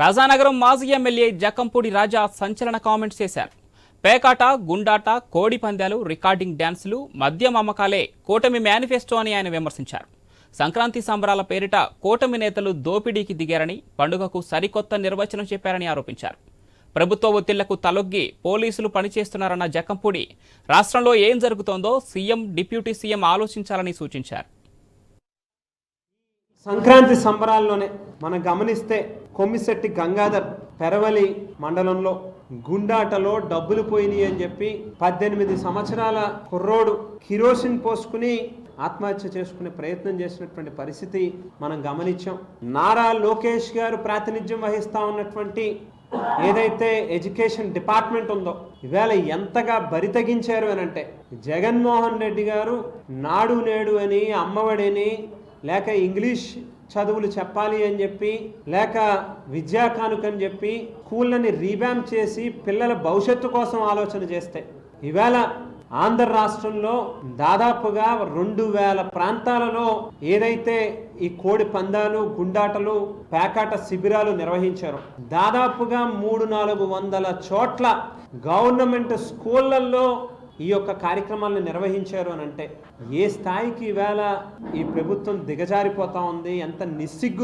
రాజానగరం మాజీ ఎమ్మెల్యే జకంపూడి రాజా సంచలన కామెంట్స్ చేశారు. పేకాట గుండాట కోడి పందాలు రికార్డింగ్ డ్యాన్సులు మద్యం అమ్మకాలే కూటమి మేనిఫెస్టో అని ఆయన విమర్శించారు. సంక్రాంతి సంబరాల పేరిట కూటమి నేతలు దోపిడీకి దిగారని పండుగకు సరికొత్త నిర్వచనం చెప్పారని ఆరోపించారు. ప్రభుత్వ ఒత్తిళ్ళకు తలొగ్గి పోలీసులు పనిచేస్తున్నారన్న జకంపూడి రాష్ట్రంలో ఏం జరుగుతోందో సీఎం డిప్యూటీ సీఎం ఆలోచించాలని సూచించారు. సంక్రాంతి సంబరాల్లోనే మనం గమనిస్తే కొమ్మిశెట్టి గంగాధర్ పెరవలి మండలంలో గుండాటలో డబ్బులు పోయినాయి అని చెప్పి పద్దెనిమిది సంవత్సరాల కుర్రోడు కిరోసిన్ పోసుకుని ఆత్మహత్య చేసుకునే ప్రయత్నం చేసినటువంటి పరిస్థితి మనం గమనించాం. నారా లోకేష్ గారు ప్రాతినిధ్యం వహిస్తా ఉన్నటువంటి ఏదైతే ఎడ్యుకేషన్ డిపార్ట్మెంట్ ఉందో ఇవాళ ఎంతగా బరితగించారు అని అంటే జగన్మోహన్ రెడ్డి గారు నాడు నేడు అని అమ్మఒడిని లేక ఇంగ్లీష్ చదువులు చెప్పాలి అని చెప్పి లేక విద్యా కానుకని చెప్పి స్కూళ్ళని రీవ్యాంప్ చేసి పిల్లల భవిష్యత్తు కోసం ఆలోచన చేస్తే. ఇవాళ ఆంధ్ర రాష్ట్రంలో దాదాపుగా రెండు వేల ప్రాంతాలలో ఏదైతే ఈ కోడి పందాలు గుండాటలు పేకాట శిబిరాలు నిర్వహించారు దాదాపుగా మూడు నాలుగు వందల చోట్ల గవర్నమెంట్ స్కూళ్ళల్లో ఈ యొక్క కార్యక్రమాలను నిర్వహించారు అని అంటే ఏ స్థాయికి ఇవాళ ఈ ప్రభుత్వం దిగజారిపోతా ఉంది ఎంత నిస్సిగ్గు